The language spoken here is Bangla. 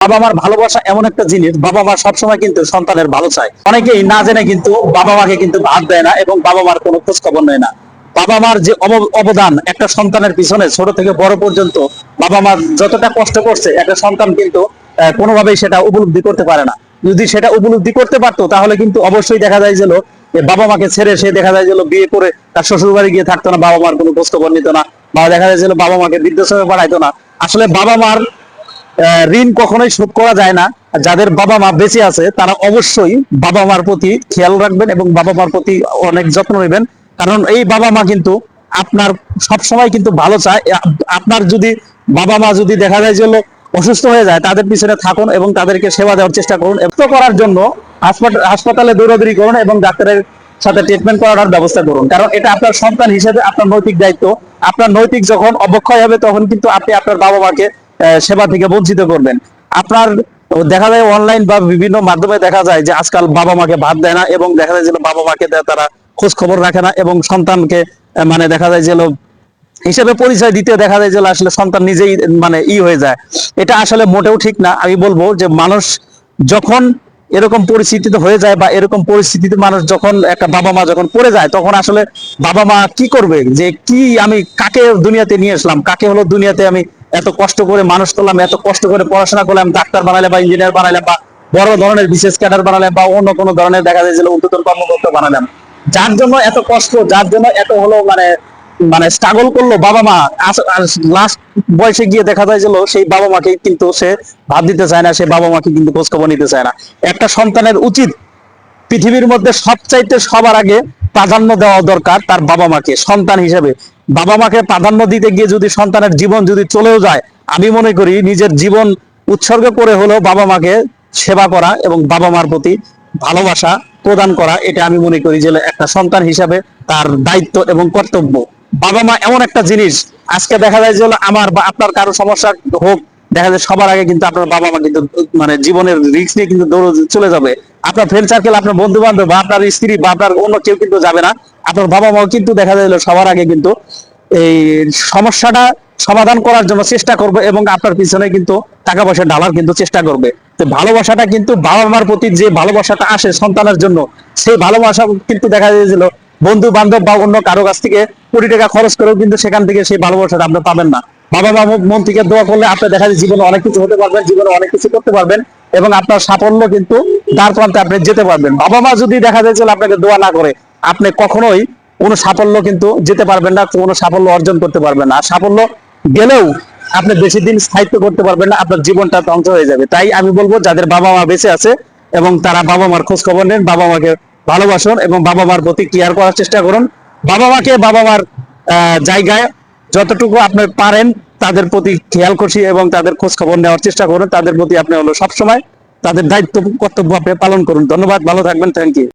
বাবা মার ভালোবাসা এমন একটা জিনিস, বাবা মা সবসময় কিন্তু সন্তানের ভালো চায়। অনেকেই না জেনে কিন্তু বাবা মাকে কিন্তু ভাত দেয় না এবং বাবা মার কোনো খোঁজ খবর নেয় না। বাবা মার যে অবদান একটা সন্তানের পিছনে ছোট থেকে বড় পর্যন্ত বাবা মা যতটা কষ্ট করছে, একটা সন্তান কিন্তু কোনোভাবেই সেটা উপলব্ধি করতে পারে না। যদি সেটা উপলব্ধি করতে পারতো, তাহলে কিন্তু অবশ্যই দেখা যায় যে বাবা মাকে ছেড়ে সে দেখা যায় যে বিয়ে করে তার শ্বশুর বাড়ি গিয়ে থাকতো না, বাবা মার কোনো খোঁজ খবর নিত না, বা দেখা যায় যে বাবা মাকে বৃদ্ধাশ্রমে পাঠাইতো না। আসলে বাবা মার ঋণ কখনোই শোধ করা যায় না। যাদের বাবা মা বেঁচে আছে, তারা অবশ্যই বাবা মার প্রতি খেয়াল রাখবেন এবং বাবা মার প্রতি অনেক যত্ন নেবেন। কারণ এই বাবা মা কিন্তু আপনার সব সময় কিন্তু ভালো চায়। আপনার যদি বাবা মা যদি দেখা যায় যে অসুস্থ হয়ে যায়, তাদের পিছনে থাকুন এবং তাদেরকে সেবা দেওয়ার চেষ্টা করুন। এত করার জন্য হাসপাতাল দৌড়াদৌড়ি করুন এবং ডাক্তারের সাথে ট্রিটমেন্ট করানোর ব্যবস্থা করুন। কারণ এটা আপনার সন্তান হিসেবে আপনার নৈতিক দায়িত্ব। আপনার নৈতিক যখন অবক্ষয় হবে, তখন কিন্তু আপনি আপনার বাবা মাকে সেবা থেকে বঞ্চিত করবেন। আপনার দেখা যায় অনলাইন বা বিভিন্ন মাধ্যমে দেখা যায় যে আজকাল বাবা মাকে ভাত দেয় না এবং দেখা যায় যে বাবা মাকে তারা খোঁজ খবর রাখে না এবং সন্তানকে মানে দেখা যায় যে হিসেবে পরিচয় দিতে দেখা যায় যে আসলে সন্তান নিজেই মানে ই হয়ে যায়। এটা আসলে মোটেও ঠিক না। আমি বলব যে মানুষ যখন এরকম পরিস্থিতিতে হয়ে যায় বা এরকম পরিস্থিতিতে মানুষ যখন একটা বাবা মা যখন পড়ে যায়, তখন আসলে বাবা মা কি করবে? যে কি আমি কাকে দুনিয়াতে নিয়ে আসলাম? কাকে হলো দুনিয়াতে আমি এত কষ্ট করে মানুষ করলাম এত কষ্ট করে পড়াশোনা করলাম, ডাক্তার বানালাম বা ইঞ্জিনিয়ার বানালাম বা বড় ধরনের বিশেষ ক্যাডার বানালাম বা অন্য কোনো ধরনের দেখা যায় যে উদ্বোধন কর্মকর্তা বানালাম যার জন্য এত কষ্ট, যার জন্য এত হলো মানে মানে স্ট্রাগল করল বাবা মা। লাস্ট বয়সে গিয়ে দেখা যায় যে সেই বাবা মাকে কিন্তু সে ভাব দিতে চায় না, সে বাবা মাকে কিন্তু খোঁজ খবর নিতে চায় না। একটা সন্তানের উচিত পৃথিবীর মধ্যে সবচাইতে সবার আগে প্রাধান্য দেওয়া দরকার তার বাবা মাকে, সন্তান হিসেবে। বাবা মাকে প্রাধান্য দিতে গিয়ে যদি সন্তানের জীবন যদি চলেও যায়, আমি মনে করি নিজের জীবন উৎসর্গ করে হলেও বাবা মাকে সেবা করা এবং বাবা মার প্রতি ভালোবাসা প্রদান করা, এটা আমি মনে করি যে একটা সন্তান হিসাবে তার দায়িত্ব এবং কর্তব্য। বাবা মা এমন একটা জিনিস, আজকে দেখা যায় যে আমার বা আপনার কারও সমস্যা হোক, দেখা যায় সবার আগে কিন্তু আপনার বাবা মা কিন্তু মানে জীবনের রিস্ক নিয়ে কিন্তু দৌড় চলে যাবে। আপনার ফ্রেন্ড সার্কেল আপনার বন্ধু বান্ধব বা আপনার স্ত্রী বা আপনার অন্য কেউ কিন্তু যাবে না। আপনার বাবা মাও কিন্তু দেখা যায় যে সবার আগে কিন্তু এই সমস্যাটা সমাধান করার জন্য চেষ্টা করবে এবং আপনার পিছনে কিন্তু টাকা পয়সা ঢালার কিন্তু চেষ্টা করবে। তো ভালোবাসাটা কিন্তু বাবা মার প্রতি যে ভালোবাসাটা আসে সন্তানের জন্য, সেই ভালোবাসা কিন্তু দেখা যাচ্ছিল বন্ধু বান্ধব বা অন্য কারও কাছ থেকে কোটি টাকা খরচ করেও কিন্তু সেখান থেকে সেই ভালোবাসাটা আপনি পাবেন না। বাবা মা মন থেকে দোয়া করলে আপনি দেখা যায় জীবনে অনেক কিছু হতে পারবেন, জীবনে অনেক কিছু করতে পারবেন। এবং আপনার সাফল্য কিন্তু দ্বার প্রান্তে আপনি যেতে পারবেন। বাবা মা যদি দেখা যায় আপনাকে দোয়া না করে, আপনি কখনোই কোনো সাফল্য কিন্তু যেতে পারবেন না, কোনো সাফল্য অর্জন করতে পারবেন না। আর সাফল্য গেলেও আপনি বেশি দিন স্থায়িত্ব করতে পারবেন না, আপনার জীবনটা ধ্বংস হয়ে যাবে। তাই আমি বলব, যাদের বাবা মা বেঁচে আছে এবং তারা বাবা মার খোঁজ খবর নেন, বাবা মাকে ভালোবাসুন এবং বাবা মার প্রতি কেয়ার করার চেষ্টা করুন। বাবা মাকে বাবা মার জায়গায় যতটুকু আপনি পারেন তাদের প্রতি খেয়াল করছি এবং তাদের খোঁজ খবর নেওয়ার চেষ্টা করুন। তাদের প্রতি আপনি হলো সবসময় তাদের দায়িত্ব কর্তব্য আপনি পালন করুন। ধন্যবাদ, ভালো থাকবেন থ্যাংক ইউ